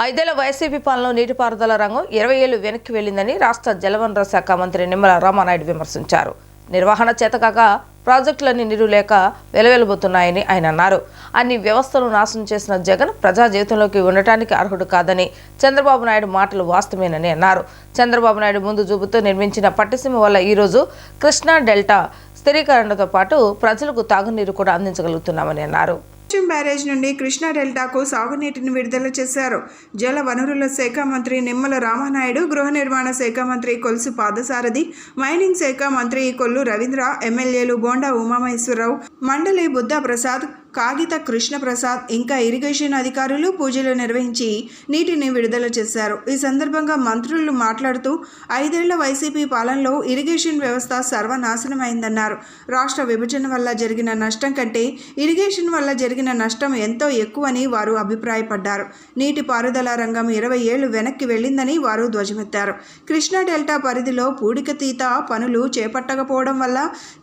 ఐదేళ్ళ వైసీపీ పాలనలో నీటిపారుదల రంగం ఇరవై ఏళ్ళు వెనక్కి వెళ్ళిందని రాష్ట్ర జలవనరుల శాఖ మంత్రి నిమ్మల రామానాయుడు విమర్శించారు. నిర్వహణ చేతకాక ప్రాజెక్టులన్నీ నీరు లేక వెలవెలబోతున్నాయని ఆయన అన్నారు. అన్ని వ్యవస్థలు నాశనం చేసిన జగన్ ప్రజా జీవితంలోకి ఉండటానికి అర్హుడు కాదని చంద్రబాబు నాయుడు మాటలు వాస్తవేనని అన్నారు. చంద్రబాబు నాయుడు ముందు చూపుతూ నిర్మించిన పట్టిసీమ వల్ల ఈరోజు కృష్ణా డెల్టా స్థిరీకరణతో పాటు ప్రజలకు తాగునీరు కూడా అందించగలుగుతున్నామని అన్నారు. సిస్టమ్ బ్యారేజ్ నుండి కృష్ణా డెల్టాకు సాగునీటిని విడుదల చేశారు. జల వనరుల శాఖ మంత్రి నిమ్మల రామానాయుడు గృహ నిర్మాణ శాఖ మంత్రి కొలుసు పాదసారథి మైనింగ్ శాఖ మంత్రి కొల్లు రవీంద్ర ఎమ్మెల్యేలు బోండా ఉమామహేశ్వరరావు మండలి బుద్ధా ప్రసాద్ కాగిత కృష్ణప్రసాద్ ఇంకా ఇరిగేషన్ అధికారులు పూజలు నిర్వహించి నీటిని విడుదల చేశారు. ఈ సందర్భంగా మంత్రులు మాట్లాడుతూ ఐదేళ్ళ వైసీపీ పాలనలో ఇరిగేషన్ వ్యవస్థ సర్వనాశనమైందన్నారు. రాష్ట్ర విభజన వల్ల జరిగిన నష్టం కంటే ఇరిగేషన్ వల్ల జరిగిన నష్టం ఎంతో ఎక్కువని వారు అభిప్రాయపడ్డారు. నీటి పారుదల రంగం ఇరవై ఏళ్ళు వెనక్కి వెళ్ళిందని వారు ధ్వజమెత్తారు. కృష్ణా డెల్టా పరిధిలో పూడికతీత పనులు చేపట్టకపోవడం వల్ల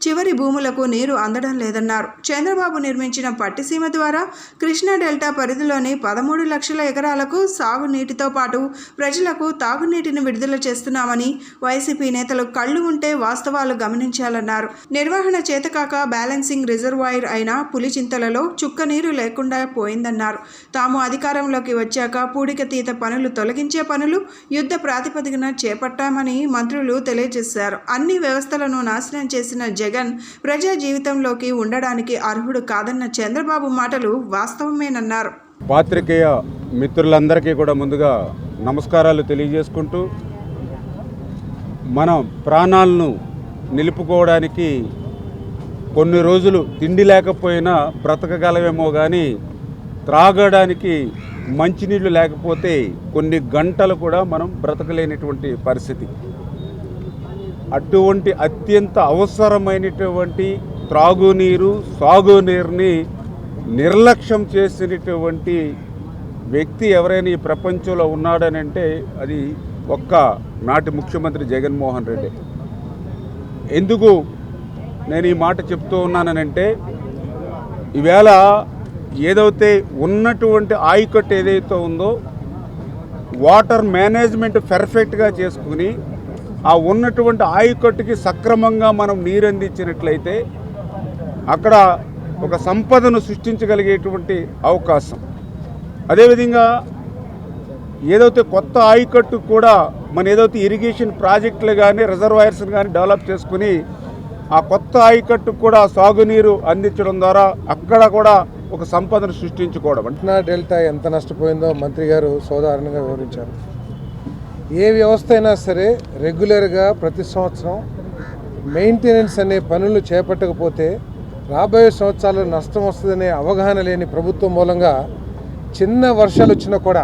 చివరి భూములకు నీరు అందడం లేదన్నారు. చంద్రబాబు నిర్మించిన పట్టిసీమ ద్వారా కృష్ణా డెల్టా పరిధిలోని పదమూడు లక్షల ఎకరాలకు సాగునీటితో పాటు ప్రజలకు తాగునీటిని విడుదల చేస్తున్నామని వైసీపీ నేతలు కళ్ళు ఉంటే వాస్తవాలు గమనించాలన్నారు. నిర్వహణ చేతకాక బ్యాలెన్సింగ్ రిజర్వాయర్ అయిన పులిచింతలలో చుక్క నీరు లేకుండా పోయిందన్నారు. తాము అధికారంలోకి వచ్చాక పూడికతీత పనులు తొలగించే పనులు యుద్ధ ప్రాతిపదికన చేపట్టామని మంత్రులు తెలియజేశారు. అన్ని వ్యవస్థలను నాశనం చేసిన జగన్ ప్రజా జీవితంలోకి ఉండడానికి అర్హుడు కాదన్న చంద్రబాబు మాటలు వాస్తవమేనన్నారు. పాత్రికేయ మిత్రులందరికీ కూడా ముందుగా నమస్కారాలు తెలియజేసుకుంటూ మనం ప్రాణాలను నిలుపుకోవడానికి కొన్ని రోజులు తిండి లేకపోయినా బ్రతకగలవేమో కానీ త్రాగడానికి మంచినీళ్ళు లేకపోతే కొన్ని గంటలు కూడా మనం బ్రతకలేనటువంటి పరిస్థితి. అటువంటి అత్యంత అవసరమైనటువంటి త్రాగునీరు సాగునీరుని నిర్లక్ష్యం చేసినటువంటి వ్యక్తి ఎవరైనా ఈ ప్రపంచంలో ఉన్నాడనంటే అది ఒక్క నాటి ముఖ్యమంత్రి జగన్మోహన్ రెడ్డి. ఎందుకు నేను ఈ మాట చెప్తూ ఉన్నానంటే ఈవేళ ఏదైతే ఉన్నటువంటి ఆయకట్టు ఏదైతే ఉందో వాటర్ మేనేజ్మెంట్ పెర్ఫెక్ట్గా చేసుకుని ఆ ఉన్నటువంటి ఆయకట్టుకి సక్రమంగా మనం నీరు అందించినట్లయితే అక్కడ ఒక సంపదను సృష్టించగలిగేటువంటి అవకాశం. అదేవిధంగా ఏదైతే కొత్త ఆయకట్టు కూడా మన ఏదైతే ఇరిగేషన్ ప్రాజెక్టులు కానీ రిజర్వాయర్స్ కానీ డెవలప్ చేసుకుని ఆ కొత్త ఆయకట్టు కూడా సాగునీరు అందించడం ద్వారా అక్కడ కూడా ఒక సంపదను సృష్టించుకోవడం అంటే డెల్టా ఎంత నష్టపోయిందో మంత్రి గారు సాధారణంగా వివరించారు. ఏ వ్యవస్థ అయినా సరే రెగ్యులర్గా ప్రతి సంవత్సరం మెయింటెనెన్స్ అనే పనులు చేపట్టకపోతే రాబోయే సంవత్సరాల్లో నష్టం వస్తుందనే అవగాహన లేని ప్రభుత్వం మూలంగా చిన్న వర్షాలు వచ్చినా కూడా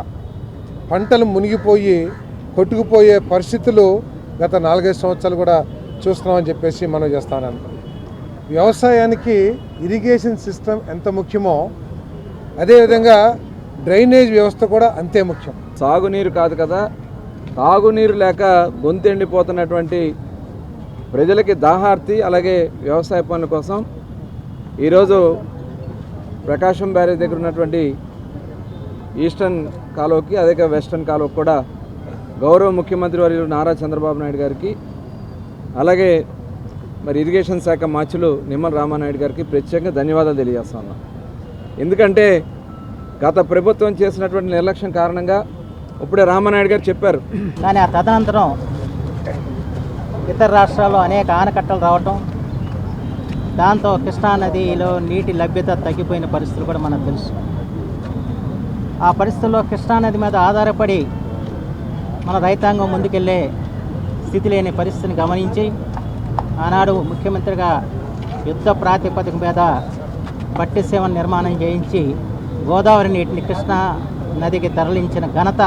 పంటలు మునిగిపోయి కొట్టుకుపోయే పరిస్థితులు గత నాలుగైదు సంవత్సరాలు కూడా చూస్తున్నామని చెప్పేసి మనం చేస్తానని వ్యవసాయానికి ఇరిగేషన్ సిస్టమ్ ఎంత ముఖ్యమో అదేవిధంగా డ్రైనేజ్ వ్యవస్థ కూడా అంతే ముఖ్యం. సాగునీరు కాదు కదా తాగునీరు లేక గొంతెండిపోతున్నటువంటి ప్రజలకి దాహార్తి అలాగే వ్యవసాయ పనుల కోసం ఈరోజు ప్రకాశం బ్యారేజ్ దగ్గర ఉన్నటువంటి ఈస్టర్న్ కాలువకి అదే వెస్టర్న్ కాలువకి కూడా గౌరవ ముఖ్యమంత్రి వర్యులు నారా చంద్రబాబు నాయుడు గారికి అలాగే మరి ఇరిగేషన్ శాఖ మార్చులు నిమ్మల రామానాయుడు గారికి ప్రత్యేకంగా ధన్యవాదాలు తెలియజేస్తున్నాను ఎందుకంటే గత ప్రభుత్వం చేసినటువంటి నిర్లక్ష్యం కారణంగా ఇప్పుడే రామానాయుడు గారు చెప్పారు. కానీ ఆ తదనంతరం ఇతర రాష్ట్రాల్లో అనేక ఆనకట్టలు రావటం దాంతో కృష్ణా నదిలో నీటి లభ్యత తగ్గిపోయిన పరిస్థితులు కూడా మనకు తెలుసు. ఆ పరిస్థితుల్లో కృష్ణా నది మీద ఆధారపడి మన రైతాంగం ముందుకెళ్ళే స్థితి లేని పరిస్థితిని గమనించి ఆనాడు ముఖ్యమంత్రిగా యుద్ధ ప్రాతిపదిక మీద పట్టిసీమ నిర్మాణం చేయించి గోదావరి నీటిని కృష్ణా నదికి తరలించిన ఘనత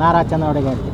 నారా చంద్రబాబు గారిది.